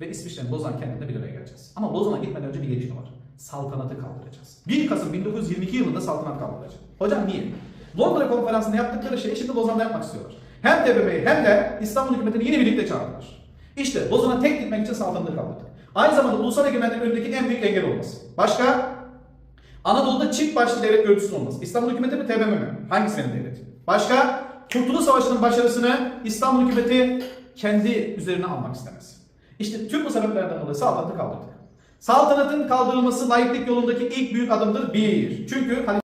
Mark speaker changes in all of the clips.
Speaker 1: ve İsviçre'nin Lozan kentinde bir araya geleceğiz. Ama Lozan'a gitmeden önce bir gelişme var. Saltanatı kaldıracağız. 1 Kasım 1922 yılında saltanat kaldırılacak. Hocam niye? Londra konferansında yaptıkları şeyi şimdi Lozan'da yapmak istiyorlar. Hem TBMM'yi hem de İstanbul hükümetini yine birlikte çağırdılar. İşte Lozan'a tek gitmek için saltanatı kaldırdık. Aynı zamanda ulusal egemenliğin önündeki en büyük engel olması. Başka? Anadolu'da çift başlı devlet görüntüsü olması. İstanbul hükümeti mi TBMM mi? Hangisinin devleti? Başka? Kurtuluş Savaşı'nın başarısını İstanbul hükümeti kendi üzerine almak istemesi. İşte tüm bu sebeplerden dolayı saltanatı kaldırdık. Saltanatın kaldırılması laiklik yolundaki ilk büyük adımdır. Bir. Çünkü hani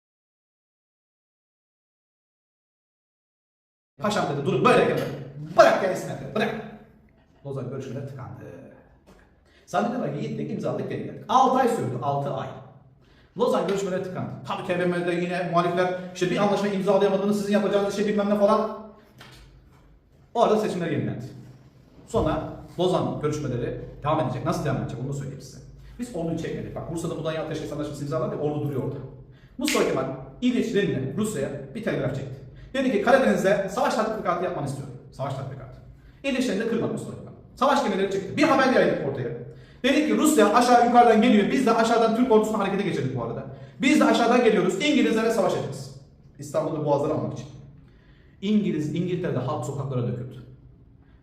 Speaker 1: Paşam dedi durun böyle gelin. Bırak gelsin dedi. Bırak. Lozan görüşmeleri tıkandı. Zannediyorlar ki gittik imzaladık geri geldik. 6 ay sürdü. 6 ay. Lozan görüşmeleri tıkandı. Tabii TBMM'de yine muhalifler işte bir anlaşma imzalayamadığınız sizin yapacağınız şey bilmem ne falan. O arada seçimler yenilendi. Sonra Lozan görüşmeleri devam edecek. Nasıl devam edecek onu da söyleyeyim size. Biz orduyu çekmedik. Bak Bursa'da Mudanya Ateşkes Anlaşması imzaladı ya ordu duruyor orada. Mustafa Kemal İliç Lenin'e Rusya'ya bir telgraf çekti. Dedi ki Karadeniz'de savaş tatbikatı yapmanı istiyorum. Savaş tatbikatı. İliç Lenin'de kırmadı Mustafa Kemal. Savaş gemileri çıktı. Bir haber yaydık ortaya. Dedik ki Rusya aşağı yukarıdan geliyor. Biz de aşağıdan Türk ordusunu harekete geçirdik bu arada. Biz de aşağıdan geliyoruz. İngilizlere savaşacağız. İstanbul'da boğazları almak için. İngiliz, İngiltere'de halk sokaklara döküldü.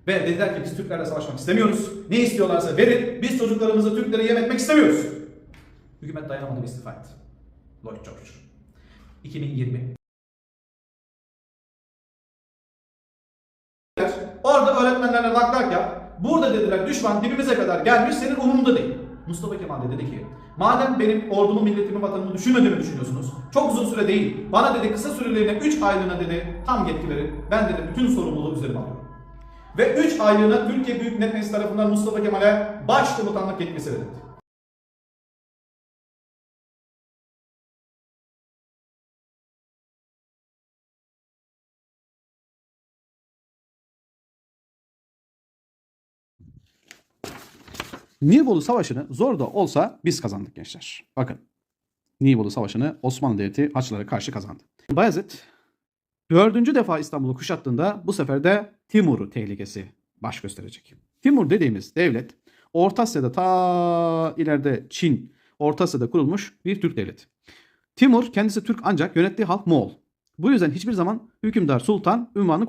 Speaker 1: Ve dediler ki biz Türklerle savaşmak istemiyoruz. Ne istiyorlarsa verin. Biz çocuklarımızı Türklere yem etmek istemiyoruz. Hükümet dayanamadı ve istifa etti. Lloyd George. 2020. Orada öğretmenlerle lak lak yap. Burada dediler düşman dibimize kadar gelmiş senin umurunda değil. Mustafa Kemal de dedi ki madem benim ordumu, milletimi, vatanımı düşünmediğimi düşünüyorsunuz. Çok uzun süre değil. Bana dedi kısa süreliğine 3 aylığına dedi tam yetki verin. Ben dedi bütün sorumluluğu üzerime alıyorum. Ve 3 aylığına Türkiye Büyük Millet Meclisi tarafından Mustafa Kemal'e başkomutanlık yetkisi verildi.
Speaker 2: Nibolu Savaşı'nı zor da olsa biz kazandık gençler. Bakın. Nibolu Savaşı'nı Osmanlı Devleti Haçlılara karşı kazandı. Bayezid dördüncü defa İstanbul'u kuşattığında bu sefer de Timur'u tehlikesi baş gösterecek. Timur dediğimiz devlet Orta Asya'da ta ileride Çin, Orta Asya'da kurulmuş bir Türk devleti. Timur kendisi Türk ancak yönettiği halk Moğol. Bu yüzden hiçbir zaman hükümdar sultan ünvanı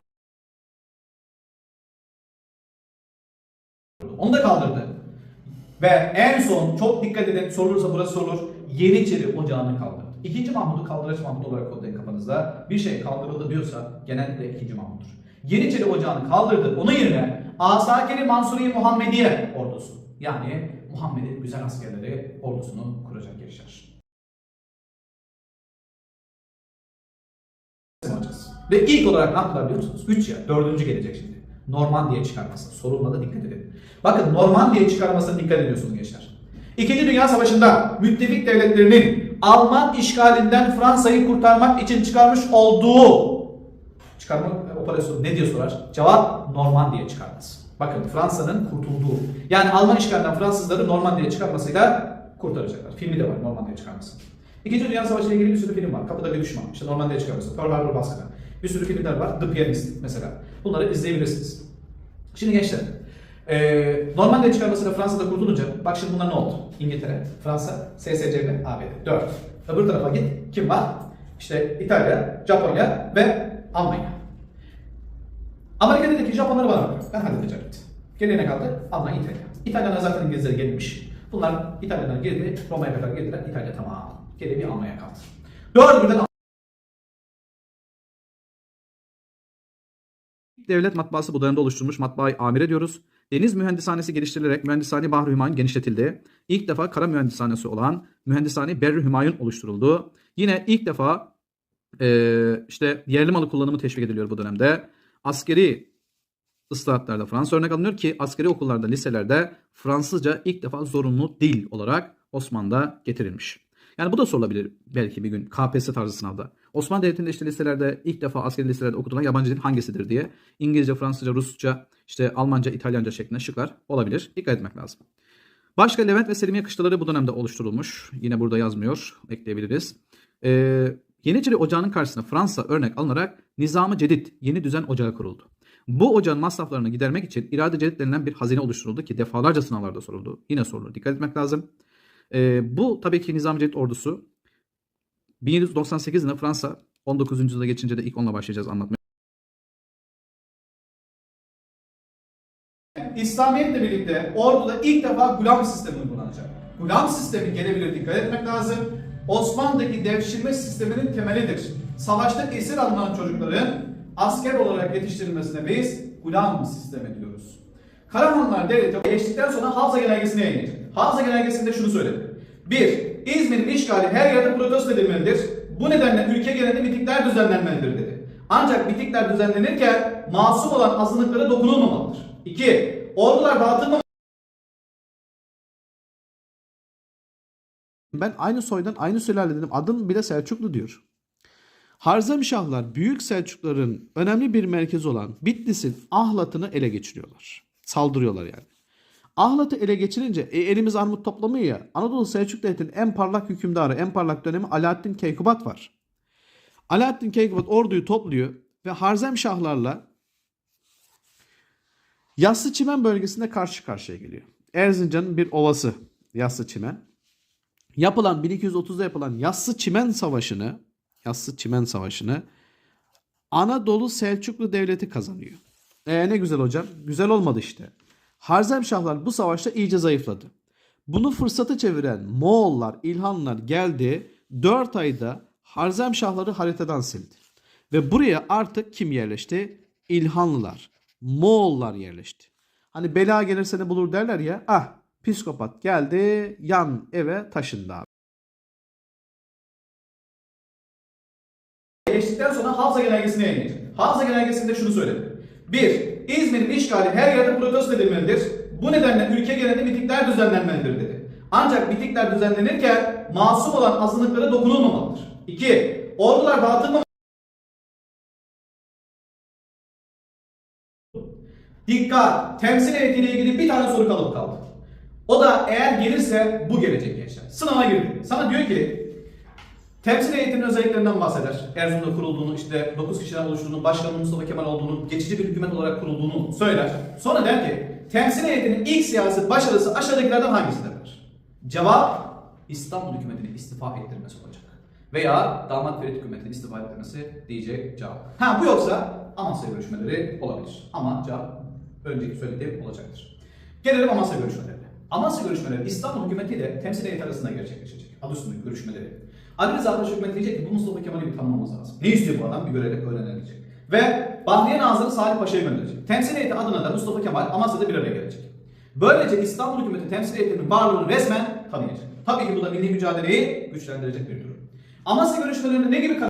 Speaker 1: Onu da kaldırdı. Ve en son çok dikkat edin sorulursa burası sorulur. Yeniçeri Ocağı'nı kaldırdı. İkinci Mahmud'u kaldıraç Mahmud olarak kodlayın kafanızda. Bir şey kaldırıldı diyorsa genellikle ikinci Mahmud'dur. Yeniçeri Ocağı'nı kaldırdı. Onun yerine Asakeri Mansuri Muhammediye ordusu. Yani Muhammed'in güzel askerleri ordusunu kuracak. Alacağız. Ve ilk olarak ne yaptılar biliyor musunuz? 3 ya. Dördüncü gelecek şimdi. Normandiya çıkarması. Sorulmada dikkat edin. Bakın Normandiya çıkarmasına dikkat ediyorsunuz gençler. İkinci Dünya Savaşı'nda müttefik devletlerinin Alman işgalinden Fransa'yı kurtarmak için çıkarmış olduğu çıkarma operasyonu ne diye sorar? Cevap Normandiya çıkarması. Bakın Fransa'nın kurtulduğu. Yani Alman işgalinden Fransızları Normandiya çıkarmasıyla kurtaracaklar. Filmi de var Normandiya çıkarması. İkinci Dünya Savaşı ile ilgili bir sürü film var. Kapıda bir düşman. İşte Normandiya çıkarması. Pearl Harbor baskını. Bir sürü filmler var. The Pianist mesela. Bunları izleyebilirsiniz. Şimdi gençler. Ee, Normandiya çıkarmasıyla Fransa'da kurtulunca bak şimdi bunlar ne oldu? İngiltere, Fransa, SSCB, ABD. 4. Öbür tarafa git. Kim var? İşte İtalya, Japonya ve Almanya. Amerika dedi ki Japonları bana bırak. Ben halledeceğim. Geriye ne kaldı? Almanya, İtalya. İtalyanlar zaten İngilizlere gelmiş. Bunlar İtalyanlar girdi. Roma'ya kadar girdiler. İtalya tamam. Geriye bir Almanya kaldı. Dördü birden
Speaker 2: Devlet matbaası bu dönemde oluşturulmuş matbaayı amire diyoruz. Deniz mühendishanesi geliştirilerek mühendishane Bahri Hümayun genişletildi. İlk defa kara mühendishanesi olan mühendishane Berri Hümayun oluşturuldu. Yine ilk defa eee, işte yerli malı kullanımı teşvik ediliyor bu dönemde. Askeri ıslahatlarda Fransa örnek alınıyor ki askeri okullarda, liselerde Fransızca ilk defa zorunlu dil olarak Osmanlı'da getirilmiş. Yani bu da sorulabilir belki bir gün KPSS tarzı sınavda. Osmanlı Devleti'nde işte liselerde ilk defa askeri liselerde okutulan yabancı dil hangisidir diye İngilizce, Fransızca, Rusça, işte Almanca, İtalyanca şeklinde şıklar olabilir. Dikkat etmek lazım. Başka Levent ve Selimiye kışlaları bu dönemde oluşturulmuş. Yine burada yazmıyor. Ekleyebiliriz. Ee, Yeniçeri Ocağı'nın karşısına Fransa örnek alınarak Nizam-ı Cedid, yeni düzen ocağı kuruldu. Bu ocağın masraflarını gidermek için irade cedet denilen bir hazine oluşturuldu ki defalarca sınavlarda soruldu. Yine sorulur. Dikkat etmek lazım. Ee, bu tabii ki Nizam Cedid ordusu 1798 yılında Fransa 19. yüzyılda geçince de ilk onunla başlayacağız anlatmaya.
Speaker 1: İslamiyetle birlikte orduda ilk defa gulam sistemi uygulanacak. Gulam sistemi gelebilir dikkat etmek lazım. Osmanlı'daki devşirme sisteminin temelidir. Savaşta esir alınan çocukların asker olarak yetiştirilmesine biz gulam sistemi diyoruz. Karahanlılar devleti geçtikten sonra Havza Genelgesi'ni yayınlayacak. Havza Genelgesi'nde şunu söyledi. 1. İzmir'in işgali her yerde protesto edilmelidir. Bu nedenle ülke genelinde mitingler düzenlenmelidir dedi. Ancak mitingler düzenlenirken masum olan azınlıklara dokunulmamalıdır. 2. Ordular dağıtılmamalıdır.
Speaker 3: Ben aynı soydan aynı sülaledenim. Adım bile Selçuklu diyor. Harzemşahlar Büyük Selçukların önemli bir merkezi olan Bitlis'in Ahlat'ını ele geçiriyorlar. Saldırıyorlar yani. Ahlat'ı ele geçirince e, elimiz armut toplamıyor ya. Anadolu Selçuk Devleti'nin en parlak hükümdarı, en parlak dönemi Alaaddin Keykubat var. Alaaddin Keykubat orduyu topluyor ve Harzemşahlarla Yassı Çimen bölgesinde karşı karşıya geliyor. Erzincan'ın bir ovası Yassı Çimen yapılan 1230'da yapılan Yassı Çimen Savaşı'nı Yassı Çimen Savaşı'nı Anadolu Selçuklu Devleti kazanıyor. E ne güzel hocam. Güzel olmadı işte. Harzemşahlar bu savaşta iyice zayıfladı. Bunu fırsatı çeviren Moğollar, İlhanlılar geldi. 4 ayda Harzemşahları haritadan sildi. Ve buraya artık kim yerleşti? İlhanlılar, Moğollar yerleşti. Hani bela gelirse ne bulur derler ya. Ah psikopat geldi yan eve taşındı abi.
Speaker 1: Geçtikten sonra Havza Genelgesi'ni yayınlayacak. Havza Genelgesi'nde şunu söyledi. 1. İzmir'in işgali her yerde protesto edilmelidir. Bu nedenle ülke genelinde mitingler düzenlenmelidir dedi. Ancak mitingler düzenlenirken masum olan azınlıklara dokunulmamalıdır. 2. Ordular dağıtılmamalıdır. Dikkat! Temsil heyetiyle ilgili bir tane soru kalıp kaldı. O da eğer gelirse bu gelecek gençler. Sınava girdi. Sana diyor ki Temsil heyetinin özelliklerinden bahseder. Erzurum'da kurulduğunu, işte 9 kişiden oluştuğunu, başkanı Mustafa Kemal olduğunu, geçici bir hükümet olarak kurulduğunu söyler. Sonra der ki, temsil heyetinin ilk siyasi başarısı aşağıdakilerden hangisidir? Cevap, İstanbul hükümetini istifa ettirmesi olacak. Veya damat Ferit hükümetini istifa ettirmesi diyecek cevap. Ha bu yoksa Amasya görüşmeleri olabilir. Ama cevap önceki söylediğim olacaktır. Gelelim Amasya görüşmelerine. Amasya görüşmeleri İstanbul hükümeti ile temsil heyeti arasında gerçekleşecek. Adı üstünde görüşmeleri. Ali Rıza Paşa hükümeti diyecek ki bu Mustafa Kemal'i bir tanımamız lazım. Ne istiyor bu adam? Bir görerek öğrenilecek. Ve Bahriye Nazırı Salih Paşa'yı gönderecek. Temsil heyeti adına da Mustafa Kemal Amasya'da bir araya gelecek. Böylece İstanbul hükümeti temsil heyetinin varlığını resmen tanıyacak. Tabii ki bu da milli mücadeleyi güçlendirecek bir durum. Amasya görüşmelerinde ne gibi